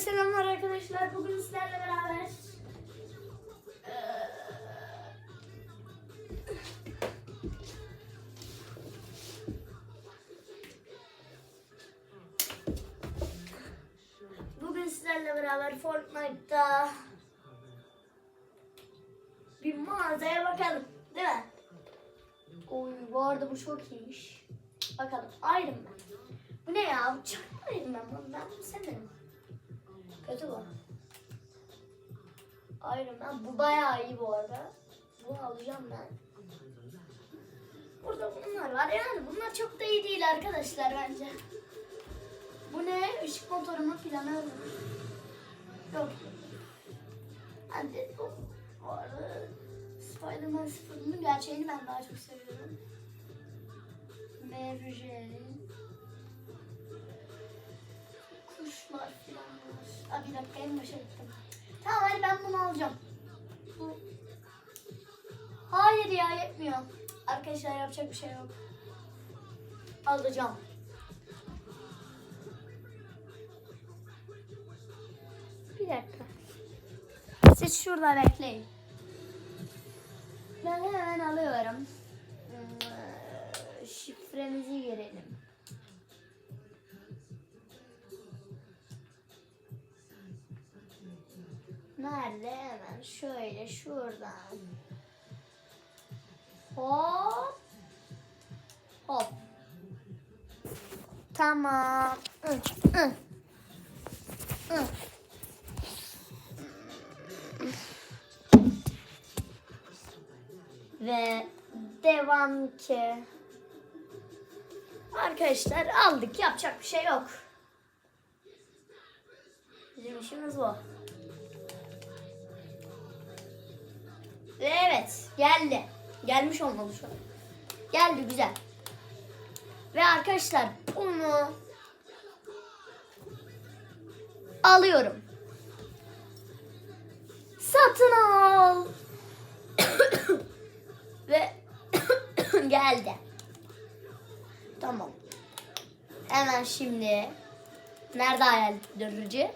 selamlar arkadaşlar. Bugün sizlerle beraber Bugün sizlerle beraber Fortnite'da bir mağazaya bakalım. Değil mi? Oy bu arada bu çok iyiymiş. Bakalım Iron Man. Bu ne ya? Bu çakma Iron Man. Ben bunu sevmedim. Kötü bu. Iron Man. Bu bayağı iyi bu arada. Bunu alacağım ben. Burada bunlar var. Yani bunlar çok da iyi değil arkadaşlar bence. Bu ne? Işık motoru mu planör mü? Yok. Hadi bu. Arada Spider-Man 0'ın gerçeğini ben daha çok seviyorum. Merce'nin kuşlar falan var. Aa, bir dakika en başa gittim. Tamam hadi ben bunu alacağım. Hayır ya yetmiyor. Arkadaşlar yapacak bir şey yok. Alacağım. Bir dakika. Siz şurada bekleyin. Ben hemen alıyorum. Hmm, Şifremizi girelim. Nerede? Hemen şöyle şuradan. Hop. Hop. Tamam. Ve devam ki. Arkadaşlar aldık yapacak bir şey yok. Bizim işimiz bu. Evet geldi. Gelmiş olmalı şu an. Geldi güzel. Ve arkadaşlar bunu alıyorum. Satın al. Ve geldi. Tamam. Hemen şimdi. Nerede hayal dönücü?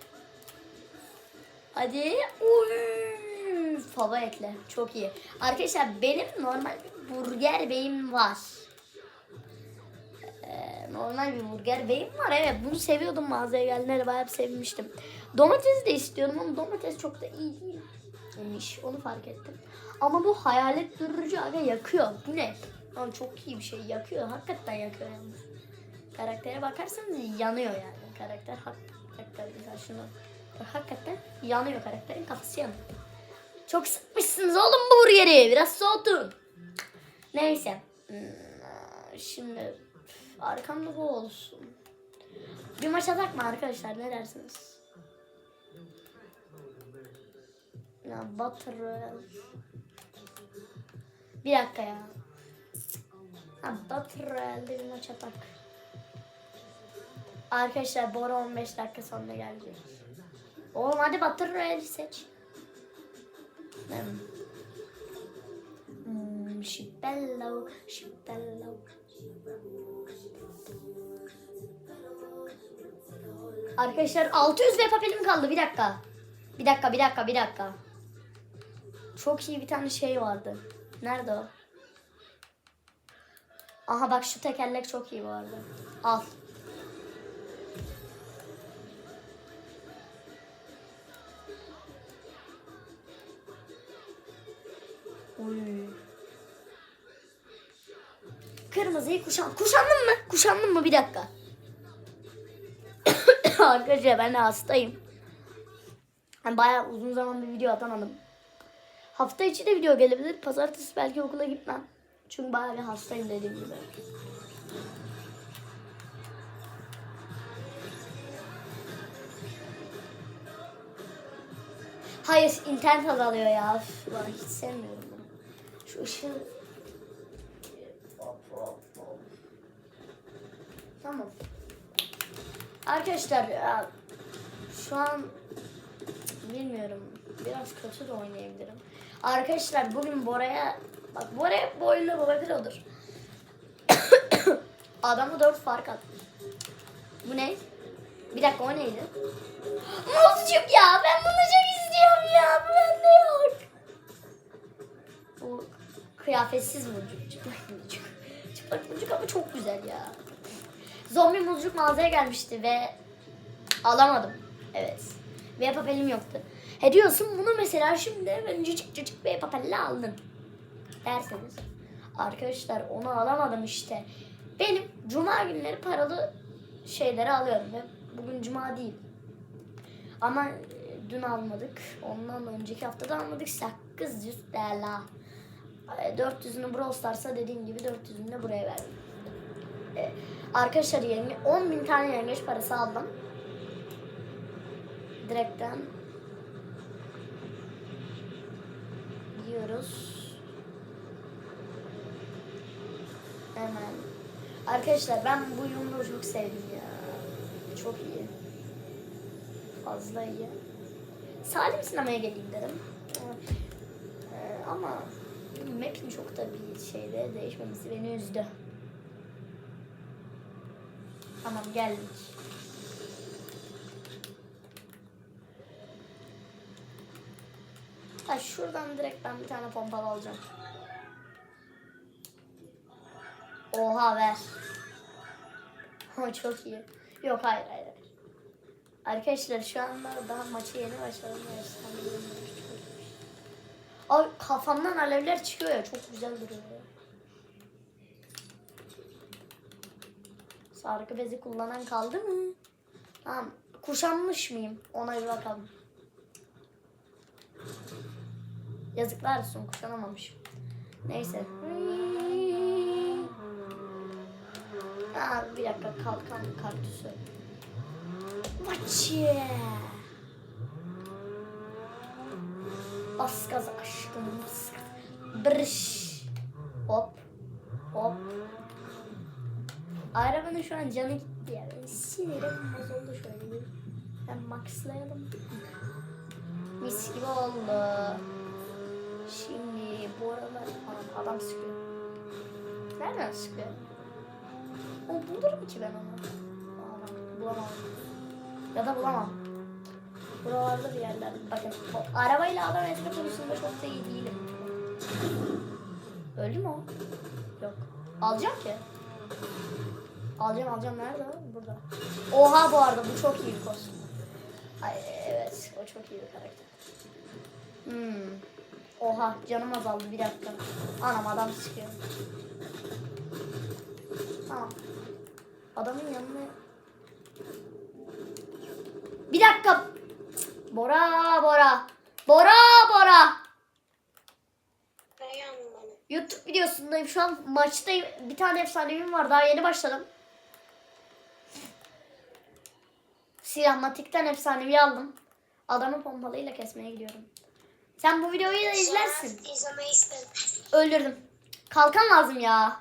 Hadi. Uy, fava ekle. Çok iyi. Arkadaşlar benim normal bir burger beyim var. Ee, normal bir burger beyim var. Evet bunu seviyordum mağazaya geldiğinde bayağı sevmiştim. Domates de istiyordum ama domates çok da iyi değilmiş. Onu fark ettim. Ama bu hayalet durucu aga yakıyor. Bu ne? Lan çok iyi bir şey. Yakıyor. Hakikaten yakıyor yalnız. Karaktere bakarsanız yanıyor yani. Karakter hak, hakikaten şunu. Hakikaten yanıyor karakterin kafası yanıyor. Çok sıkmışsınız oğlum bu burgeri. Biraz soğutun. Neyse. Hmm, Şimdi arkamda bu olsun. Bir maç atak mı arkadaşlar ne dersiniz? Ya Battle Royale. Bir dakika ya. Ha, Battle Royale'de bir maç atak. Arkadaşlar Bora 15 dakika sonra gelecek. Oğlum hadi Battle Royale'i seç. Hmm. Hmm, Şibello, Şibello. Arkadaşlar 600 ve papelim kaldı bir dakika. Bir dakika bir dakika bir dakika. Çok iyi bir tane şey vardı. Nerede o? Aha bak şu tekerlek çok iyi bu arada. Al. Uy. Kırmızıyı kuşan. Kuşandın mı? Kuşandın mı? Bir dakika. Arkadaşlar ben de hastayım. Yani bayağı uzun zaman bir video atamadım. Hafta içi de video gelebilir. Pazartesi belki okula gitmem. Çünkü bayağı bir hastayım dediğim gibi. Hayır internet azalıyor ya. Üf, hiç sevmiyorum. Şu ışığı... Tamam. Arkadaşlar şu an bilmiyorum. Biraz kötü de oynayabilirim. Arkadaşlar bugün Bora'ya bak Bora hep bu oyunda Bora bir olur. Adamı 4 fark attı. Bu ne? Bir dakika o neydi? Muzcuk ya. Ben bunu çok istiyorum ya. Bu bende yok. Bu kıyafetsiz muzcuk. Çıplak muzcuk. Çıplak muzcuk ama çok güzel ya. Zombi muzcuk mağazaya gelmişti ve alamadım. Evet. Ve papelim yoktu. He diyorsun bunu mesela şimdi ben cıcık cıcık bir papelle aldım. Derseniz. Arkadaşlar onu alamadım işte. Benim cuma günleri paralı şeyleri alıyorum ve bugün cuma değil. Ama e, dün almadık. Ondan önceki hafta da almadık. 800 TL. E, 400'ünü Brawl Stars'a dediğim gibi 400'ünü de buraya verdim. E, Arkadaşlar yenge, 10 bin tane yengeç parası aldım. Direkten gidiyoruz. Hemen. Arkadaşlar ben bu yumruğu çok sevdim ya. Çok iyi. Fazla iyi. Salim sinemaya geleyim dedim. Ee, ama map'in çok da bir şeyde değişmemesi beni üzdü. Tamam geldik. Ha şuradan direkt ben bir tane pompalı alacağım. Oha ver. Ha çok iyi. Yok hayır hayır. Arkadaşlar şu anda daha maçı yeni başladım. Ay kafamdan alevler çıkıyor ya çok güzel duruyor. Sargı bezi kullanan kaldı mı? Tamam. Kuşanmış mıyım? Ona bir bakalım. Yazıklar olsun kuşanamamışım. Neyse. Aa, bir dakika kalkan kaktüsü. Maçı. Bas aşkım. Bas gaza. Brış. Hop. Hop. Arabanın şu an canı gitti ya. Benim sinirim bozuldu şöyle bir. Ben maxlayalım. Mis gibi oldu. Şimdi bu aralar Aa, adam sıkıyor. Nereden sıkıyor? O bulurum ki ben onu. Bulamam. Ya da bulamam. Buralarda bir yerlerde. Bakın o arabayla adam etme konusunda çok da iyi değilim. Öldü mü o? Yok. Alacağım ki. Alacağım alacağım nerede? Burada. Oha bu arada bu çok iyi bir kostüm. Ay evet o çok iyi bir karakter. Hmm. Oha canım azaldı bir dakika. Anam adam sıkıyor. Tamam. Adamın yanına... Bir dakika. Bora Bora. Bora Bora. Yandan? YouTube videosundayım şu an maçtayım. Bir tane efsanevim var daha yeni başladım. Silahmatikten efsanevi aldım. Adamı pompalıyla kesmeye gidiyorum. Sen bu videoyu da izlersin. Öldürdüm. Kalkan lazım ya.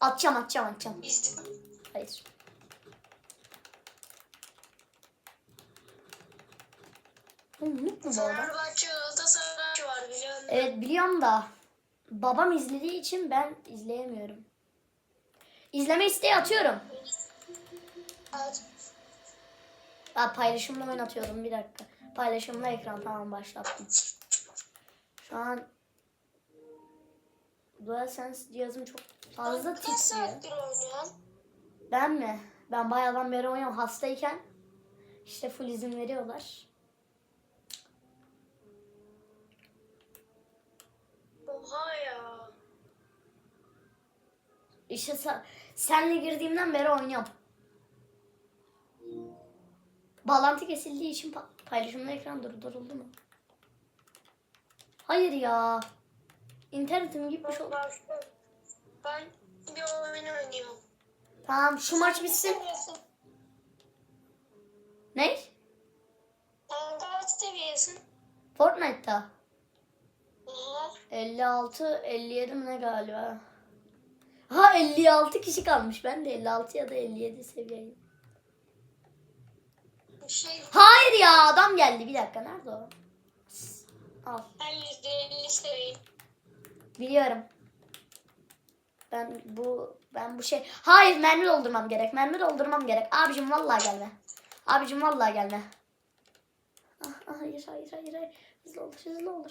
Atacağım atacağım atacağım. Hayır. Oğlum Noob mu bu adam? Fenerbahçe Galatasaray var biliyorum. Evet biliyorum da babam izlediği için ben izleyemiyorum. İzleme isteği atıyorum. Evet. Ha, paylaşımla oynatıyorum bir dakika. Paylaşımla ekran tamam başlattım. Şu an DualSense cihazım çok fazla Kaç titriyor. saattir oynuyorsun? Ben mi? Ben bayağıdan beri oynuyorum. Hastayken işte full izin veriyorlar. Oha ya. İşte sen, senle girdiğimden beri oynuyorum. Bağlantı kesildiği için pa- paylaşımlı ekran durduruldu mu? Hayır ya. İnternetim gitmiş oldu. Ben, ben bir oyun oynuyorum. Tamam şu maç bitsin. Ne? Sen kaç seviyesin? Fortnite'ta. Oha. 56, 57 mi ne galiba? Ha 56 kişi kalmış. Ben de 56 ya da 57 seviyeyim. Şey, Hayır ya adam geldi. Bir dakika nerede o? Al. ben %50 seviyeyim. Biliyorum. Ben bu ben bu şey hayır mermi doldurmam gerek. Mermi doldurmam gerek. Abicim vallahi gelme. Abicim vallahi gelme. hayır hayır hayır hayır. Hızlı olur hızlı olur.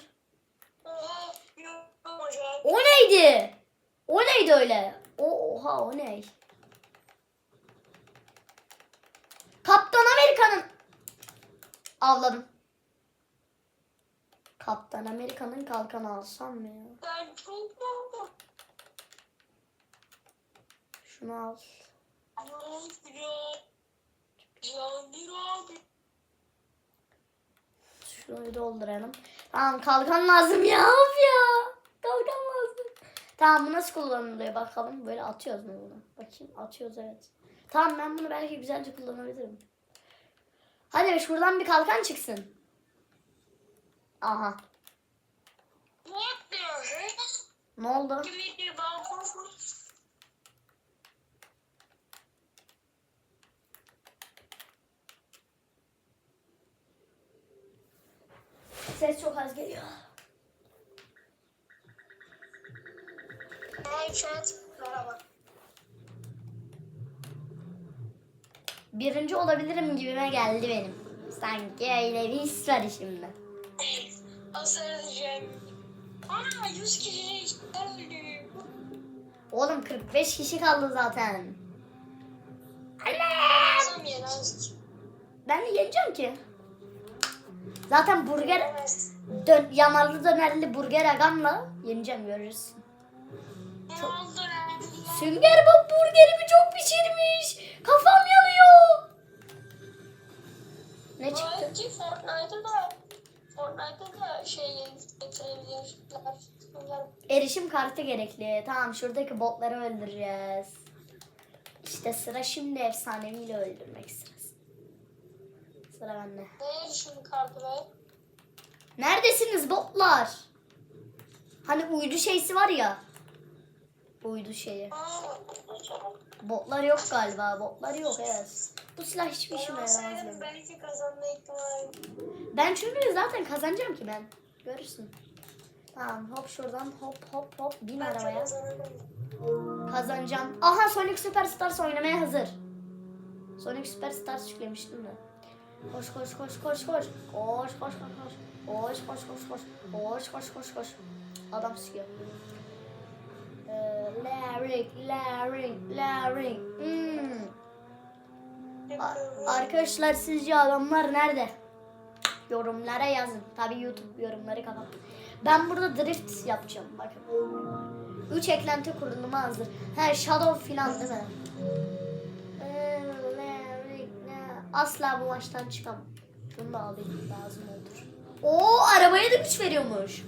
O neydi? O neydi öyle? O, oha o ne? Kaptan Amerika'nın avladım. Kaptan Amerika'nın kalkanı alsam mı ya? Ben çok korktum. Şunu al. Şunu dolduralım. Tamam kalkan lazım ya. Of ya. Kalkan lazım. Tamam bu nasıl kullanılıyor bakalım. Böyle atıyoruz mu bunu? Bakayım atıyoruz evet. Tamam ben bunu belki güzelce kullanabilirim. Hadi şuradan bir kalkan çıksın. Aha. Ne oldu? Ses çok az geliyor. Birinci olabilirim gibime geldi benim. Sanki öyle bir his var şimdi. Hasar edeceğim. Ana 100 kişi. Oğlum 45 kişi kaldı zaten. Yenemez. Ben de yeneceğim ki. Zaten burger dön, yanarlı dönerli burger agamla yeneceğim görürsün. Lan? Sünger Bob burgerimi çok pişirmiş. Kafam yanıyor. Ne çıktı? Belki Fortnite'da da Fortnite'da da şey getirebilirler. Erişim kartı gerekli. Tamam şuradaki botları öldüreceğiz. İşte sıra şimdi efsaneviyle öldürmek sırası. Sıra bende. ne erişim kartı be? Neredesiniz botlar? Hani uydu şeysi var ya. Uydu şeyi. Botlar yok galiba. Botlar yok evet. Bu silah hiçbir işime yaramaz belki kazanma ihtimali. Ben çünkü zaten kazanacağım ki ben. Görürsün. Tamam hop şuradan hop hop hop bin Belki arabaya. Kazanacağım. Aha Sonic Superstars oynamaya hazır. Sonic Superstars yüklemiştim de. Koş koş koş koş koş. Koş koş koş koş. Koş koş koş koş. Koş koş koş koş. Adam sıkıyor. Ee, Larry, Larry, Larry. Hmm. Arkadaşlar sizce adamlar nerede? Yorumlara yazın. Tabi YouTube yorumları kapat. Ben burada drift yapacağım. Bakın. 3 eklenti kurulumu hazır. He Shadow filan değil mi? Asla bu maçtan çıkamam. Şunu da alayım lazım olur. Oo arabaya da güç veriyormuş.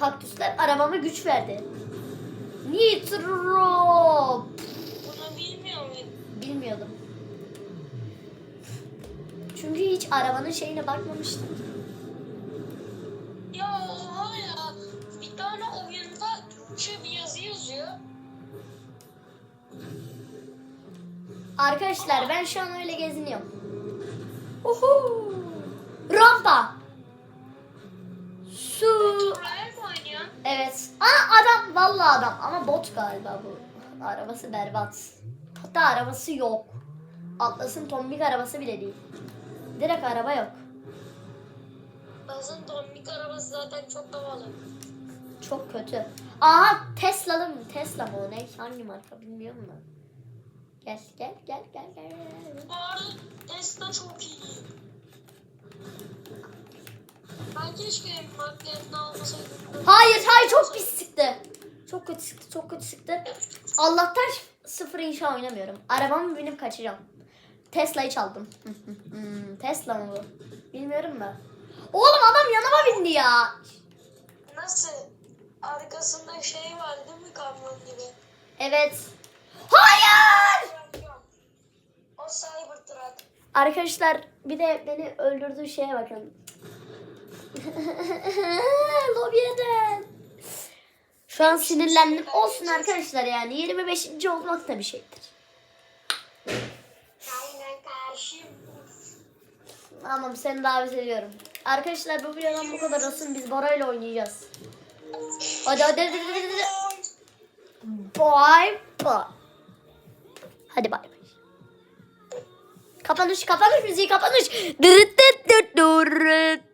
Kaktüsler arabama güç verdi. Nitro. Bunu bilmiyor muydun? Bilmiyordum. Çünkü hiç arabanın şeyine bakmamıştım. Ya oha ya. Bir tane oyunda Türkçe bir yazı yazıyor. Arkadaşlar ben şu an öyle geziniyorum. Uhu. Rampa. Su. Evet. Aa adam vallahi adam ama bot galiba bu. Arabası berbat. Hatta arabası yok. Atlas'ın tombik arabası bile değil. Direkt araba yok. Bazın tombik arabası zaten çok havalı. Çok kötü. Aha Tesla'lı mı? Tesla mı o ne? Hangi marka bilmiyorum da. Gel gel gel gel gel. arada Tesla çok iyi. Ben keşke maddelerini almasaydım. Hayır hayır çok pis sıktı. Çok kötü sıktı çok kötü sıktı. Allah'tan sıfır inşa oynamıyorum. Arabamı binip kaçacağım. Tesla'yı çaldım. Tesla mı bu? Bilmiyorum da. Oğlum adam yanıma bindi ya. Nasıl? Arkasında şey var değil mi kamyon gibi? Evet. Hayır. Arkadaşlar bir de beni öldürdüğü şeye bakın. Lobby'den. Şu an sinirlendim. Olsun arkadaşlar yani 25. olmak da bir şeydir. Tamam seni davet ediyorum. Arkadaşlar bu videodan bu kadar olsun. Biz Bora ile oynayacağız. Hadi hadi hadi hadi. hadi. Bye bye. Hadi bay. Kapanış kapanış müziği kapanış. Dırıt dırıt dırıt.